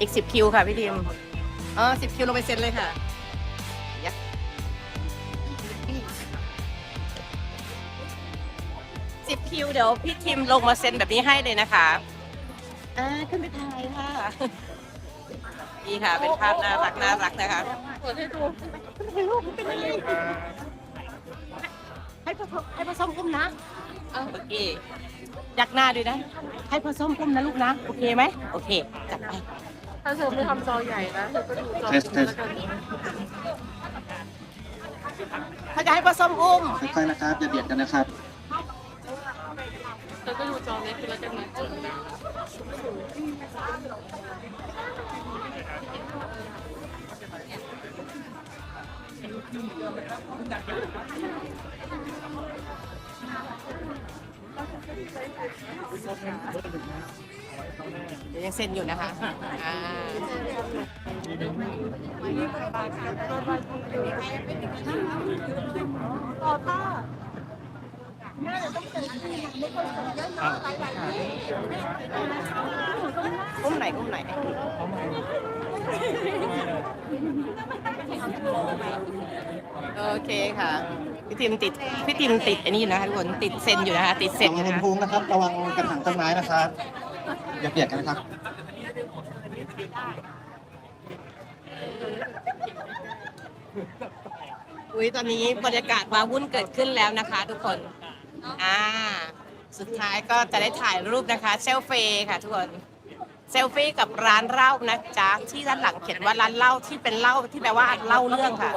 อีกสิบคิวค่ะพี่ทีมเออสิบคิวลงไปเซ็นเลยค่ะยักสิบคิวเดี๋ยวพี่ทีมลงมาเซ็นแบบนี้ให้เลยนะคะอ่าขึ้นไปถ่ายค่ะนี่ค่ะ เป็นภาพน่ารักน่ารักนะคะเปิดให้ดูให้ผสมให้ผสมกุ้มนะโอเคยักหน้าด้วยนะ ให้ผสมกุ้มนะลูกนะ โอเคไหมโอเค จัดไป ถ้าเธอไม่ทำจอใหญ่นะเธอก็ดูจอเทสเทสแล้วกันถ้าจะให้ผสมอุ้มค่อยๆนะครับอย่าเบียดกันนะครับ เธอก็ดูจอเล็กไปแล้วกันนะ เดี๋ยังเซ็นอยู่นะคะต่อต้าม่จะต้องเจอที่ไม่ค่อยสนเยอะน้อยไลแบบนี้อุ้มไหนอุ้มไหน โอเคค่ะ พี่ทีมติด พี่ทีมติดอันนี้อยู่นะคะทุกคน ติดเซนอยู่นะคะ ติดเซนระวังนะคะ พุงนะครับระวังกระถางต้นไม้นะครับ อย่าเบียดกันนะครับ อุ้ยตอนนี้บรรยากาศวาวุ่นเกิดขึ้นแล้วนะคะ ทุกคน อ่า สุดท้ายก็จะได้ถ่ายรูปนะคะเซลฟี่ค่ะทุกคน เซลฟี่กับร้านเหล้านะจ๊ะที่ด้านหลังเขียนว่าร้านเหล้าที่เป็นเหล้าที่แปลว่าเล่าเรื่องค่ะ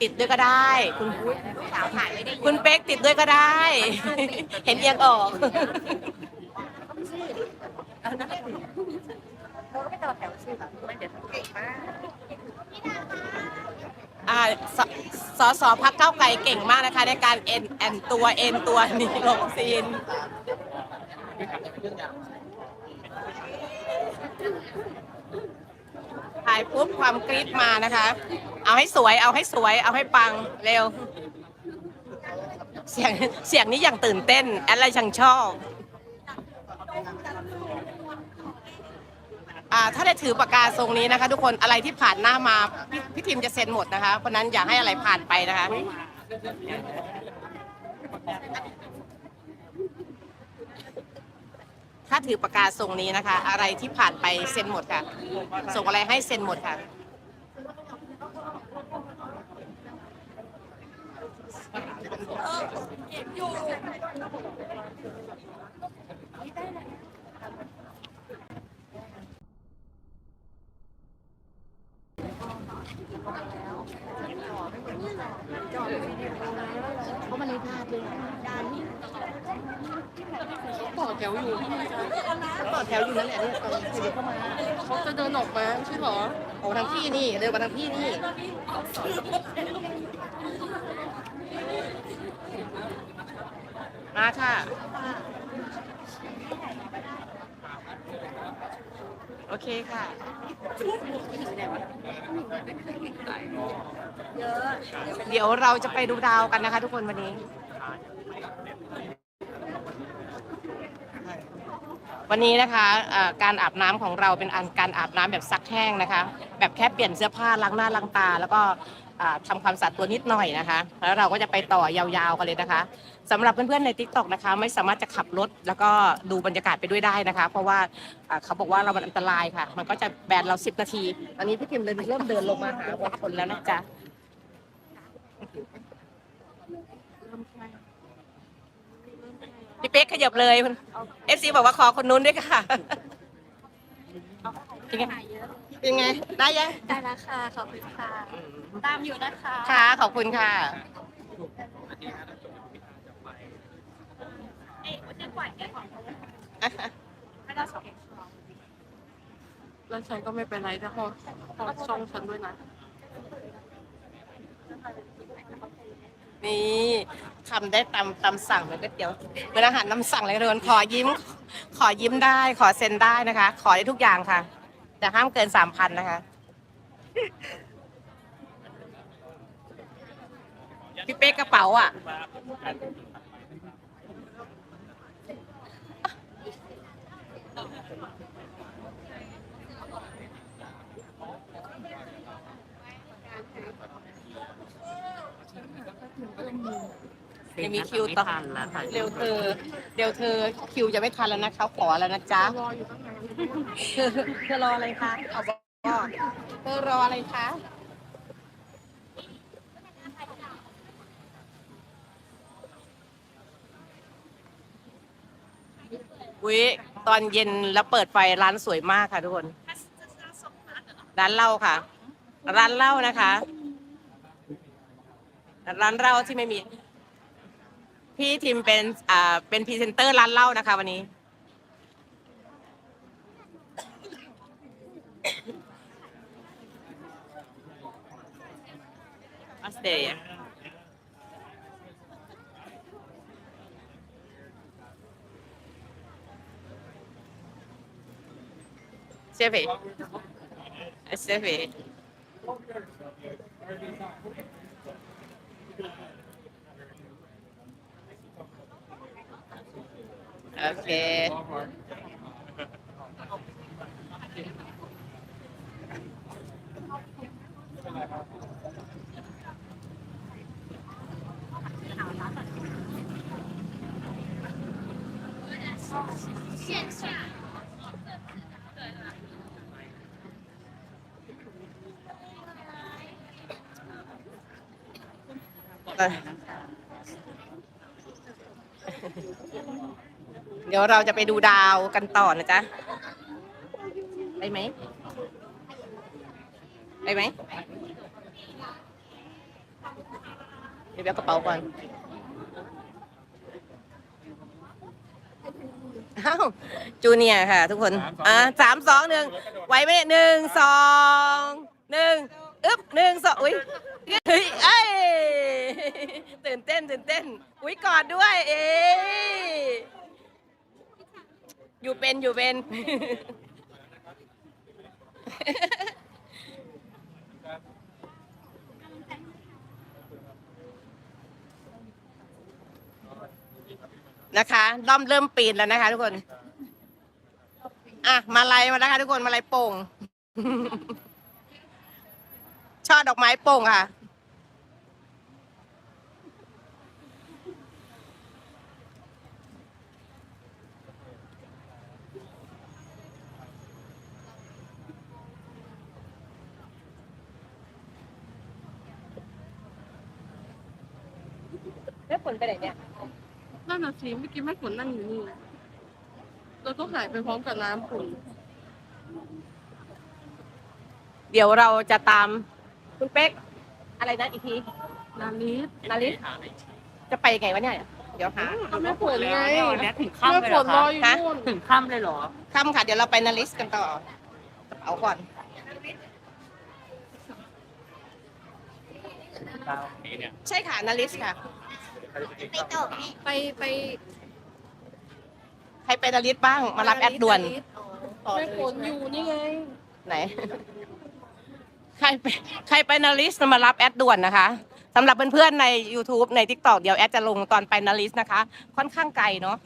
ติดด้วยก็ได้ คุณสาวถ่ายไม่ได้คุณเป๊กติดด้วยก็ได้ เห็นเอียงออกอ่าสสสพักเก้าไกลเก่งมากนะคะ ในการเอ็นแอนตัวเอ็นตัวนี่ลงซีน ถ่ายปุ๊บความกรี๊ดมานะคะ เอาให้สวย เอาให้สวย เอาให้ปังเร็ว เสียงเสียงนี้อย่างตื่นเต้น อะไรช่างชอบอ่าถ้าได้ถือปากกาทรงนี้นะคะ ทุกคนอะไรที่ผ่านหน้ามาพี่พี่ทีมจะเซ็นหมดนะคะ เพราะฉะนั้นอย่าให้อะไรผ่านไปนะคะ ถ้าถือปากกาทรงนี้นะคะ อะไรที่ผ่านไปเซ็นหมดค่ะ ส่งอะไรให้เซ็นหมดค่ะต่อ แถวอยู่ต่อแถวอยู่นั่นแหละเนี่ยตอนเคยเข้ามาเขาจะเดินออกมาไม่ใช่เหรอโอ้ทางพี่นี่เดินมาทางพี่นี่มาค่ะโอเคค่ะเดี๋ยวเราจะไปดูดาวกันนะคะทุกคนวันนี้ วันนี้นะคะการอาบน้ำของเราเป็นอันการอาบน้ำแบบซักแห้งนะคะ แบบแค่เปลี่ยนเสื้อผ้าล้างหน้าล้างตา แล้วก็อ่าทำความสะอาดตัวนิดหน่อยนะคะ แล้วเราก็จะไปต่อยาวๆกันเลยนะคะสำหรับเพื่อนๆใน t ิ k t o k นะคะ ไม่สามารถจะขับรถแล้วก็ดูบรรยากาศไปด้วยได้นะคะ เพราะว่าเขาบอกว่าเรามันอันตรายค่ะ มันก็จะแบนเรา 10 นาที ตอนนี้พี่พิมเลยเริ่มเดินลงมาหาวัชนแล้วนะจ๊ะ พี่เป๊กขยับเลยเอฟซีบอกว่าขอคนนู้นด้วยค่ะเป็นไงเป็นไง ได้ยังได้แล้วค่ะขอบคุณค่ะตามอยู่นะคะค่ะขอบคุณค่ะแล้วฉันก็ไม่เป็นไรนะขอขอช่องฉันด้วยนะ นี่ทำได้ตามตามสั่งเลยก๋วยเตี๋ยวเป็นอาหารตามสั่งเลยทุกคนขอยิ้ม ขอยิ้มได้ ขอเซ็นได้นะคะ ขอได้ทุกอย่างค่ะ แต่ห้ามเกินสามพันนะคะ พี่เป๊กกระเป๋าอะ ยังมีคิวต่อไม่ทันแล้วค่ะเร็วเธอเร็วเธอคิวจะไม่ทันแล้วนะเขาขอแล้วนะจ๊ะรออยู่ตั้งนานเธอเธอรออะไรคะเอาบอกเธอรออะไรคะวิตอนเย็นแล้วเปิดไฟร้านสวยมากค่ะทุกคน ร้านเหล้าค่ะ ร้านเหล้านะคะ ร้านเหล้าที่ไม่มี พี่ทิมเป็นอ่าเป็นพรีเซนเตอร์ร้านเหล้านะคะวันนี้ ออสเตรเลียเซฟเอเซฟเอ โอเค เดี๋ยวเราจะไปดูดาวกันต่อนะจ๊ะ ไปไหม ไปไหมเดี๋ยวเอากระเป๋าก่อนอ้าวจูเนียร์ค่ะทุกคน อ่าสามสองหนึ่งไหวไหมเนี่ยหนึ่งสองหนึ่งอึ๊บหนึ่งสองอุ้ยเฮ้ยเอ้ยตื่นเต้นตื่นเต้น อุ้ยกอดด้วย เอ้ย อยู่เป็นอยู่เป็น นะคะด้อมเริ่มปีนแล้วนะคะ ทุกคน อะ มาลัยมาแล้วค่ะทุกคนมาลัยโป่ง ช่อดอกไม้โป่งค่ะ แล้วฝนไปไหนเนี่ย นั่นน่ะสิเมื่อกี้แม่ฝนนั่งอยู่นี่แล้วก็หายไปพร้อมกับน้ำฝนเดี๋ยวเราจะตามคุณเป๊ก อะไรนะอีกทีนาลิสนาริสจะไปยังไงวะเนี่ย เดี๋ยวหา ก็แม่ฝนไงวันนี้ถึงค่ำแม่เลยฝเหรอนรคะออยู่ฮะนู่นถึงค่ำเลยเหรอ ค่ำค่ะ เดี๋ยวเราไปนาริสกันต่อเอาก่อน ใช่ค่ะนาริสค่ะ ไปไปใครไปนาริสบ้างมารับแอดด่วนแม่ฝนอยู่นี่ไง ไหน ใครไปใครไปนาริสมารับแอดด่วนนะคะสำหรับเพื่อนๆใน YouTube ใน TikTok เดี๋ยวแอดจะลงตอนไปนาริสนะคะ ค่อนข้างไกลเนาะ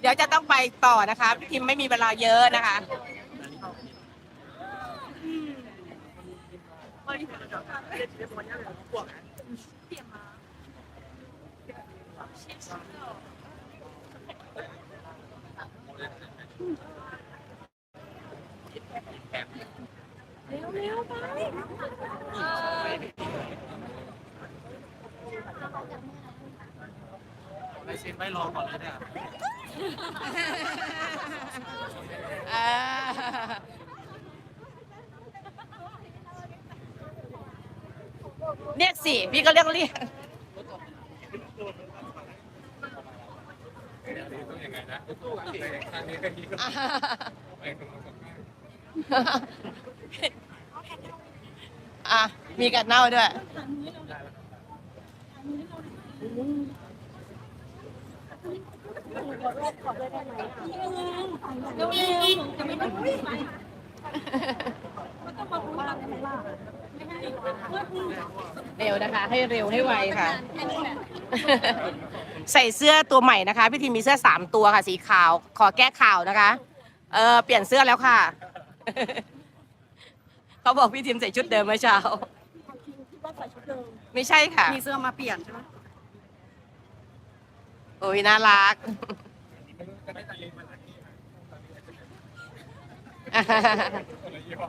เดี๋ยวจะต้องไปต่อนะคะพี่ทิมไม่มีเวลาเยอะนะคะ ไปเซ็นไว้รอก่อนเลยเนี่ย เรียกสิพี่ก็เรียกเรียกต้องยังไงนะทางนี้ก็ยิงไปตรงนั้นก่อนอะมีกัดเน่าด้วยเร็ว นะคะ ให้เร็วให้ไวค่ะ ใส่เสื้อตัวใหม่นะคะพี่ทีมมีเสื้อสามตัวค่ะ สีขาว ขอแก้ข่าวนะคะ เออเปลี่ยนเสื้อแล้วค่ะ เขาบอกพี่ทีมใส่ชุดเดิมเมื่อเช้าคิดว่าใส่ชุดเดิมไม่ใช่ค่ะ มีเสื้อมาเปลี่ยนใช่ไหมโอ้ยน่ารัก จะได้ตะลิงมาจากนี่คนละยี่ห้อ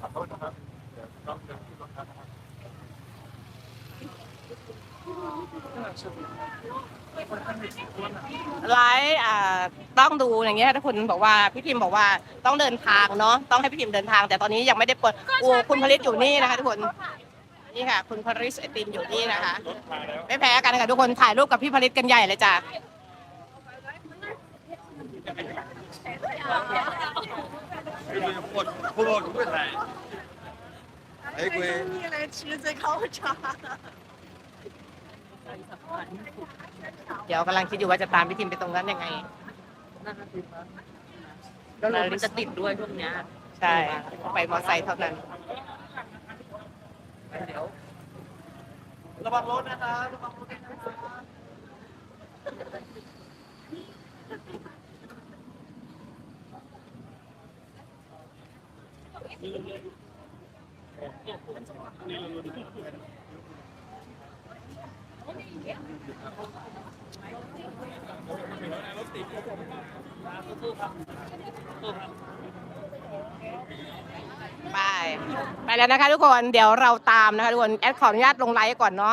ขอโทษนะครับเดี๋ยวต้องเดินที่รถนะครับ ไลฟ์อ่าต้องดูอย่างเงี้ยถ้าคุณบอกว่าพี่พิมบอกว่าต้องเดินทางเนาะต้องให้พี่พิมเดินทาง แต่ตอนนี้ยังไม่ได้เปิดโอ้คุณผลิตอยู่นี่นะคะ ทุกคนนี่ค่ะ คุณผลิตไอติมอยู่นี่นะคะ รถมาแล้ว ไม่แพ้กันค่ะทุกคนถ่ายรูปกับพี่ผลิตกันใหญ่เลยจ้ะ 我我我不会来。哎，贵。 มีอะไรชื่อใจ เดี๋ยวกำลังคิดอยู่ว่าจะตามพี่ทิมไปตรงนั้นยังไงแล้วรถมันจะติดด้วยช่วงเนี้ยใช่ ไปมอไซค์เท่านั้น เดี๋ยวระวังรถนะครับระวังรถนะ ครับไป ไปแล้วนะคะทุกคน เดี๋ยวเราตามนะคะทุกคน แอดขออนุญาตลงไลฟ์ก่อนเนาะ